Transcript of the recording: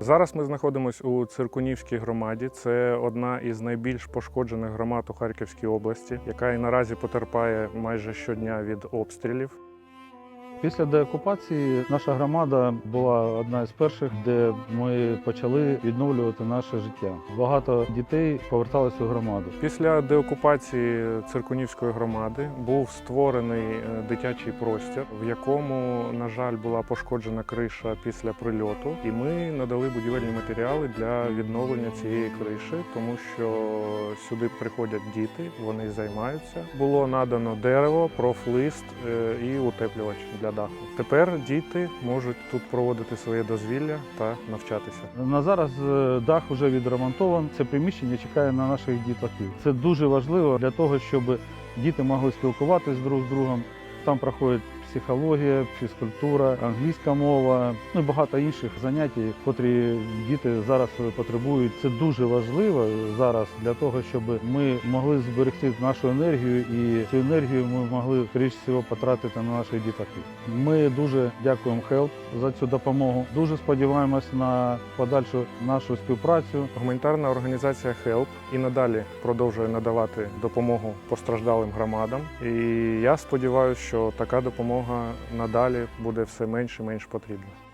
Зараз ми знаходимося у Циркунівській громаді. Це одна із найбільш пошкоджених громад у Харківській області, яка і наразі потерпає майже щодня від обстрілів. Після деокупації наша громада була одна із перших, де ми почали відновлювати наше життя. Багато дітей поверталися у громаду. Після деокупації Циркунівської громади був створений е, дитячий простір, в якому, на жаль, була пошкоджена криша після прильоту. І ми надали будівельні матеріали для відновлення цієї криші, тому що сюди приходять діти, вони займаються. Було надано дерево, профлист е, і утеплювач для даху. Тепер діти можуть тут проводити своє дозвілля та навчатися. На зараз е, дах вже відремонтований. Це приміщення чекає на наших дітлахів. Це дуже важливо для того, щоб діти могли спілкуватися друг з другом. Там проходить психологія, фізкультура, англійська мова, ну і багато інших занять, котрі діти зараз потребують. Це дуже важливо зараз для того, щоб ми могли зберегти нашу енергію, і цю енергію ми могли скоріш всього потратити на наших дітлахів. Ми дуже дякуємо HELP за цю допомогу. Дуже сподіваємось на подальшу нашу співпрацю. Гуманітарна організація HELP і надалі продовжує надавати допомогу постраждалим громадам. І я сподіваюся, що така допомога надалі буде все менш і менш потрібна.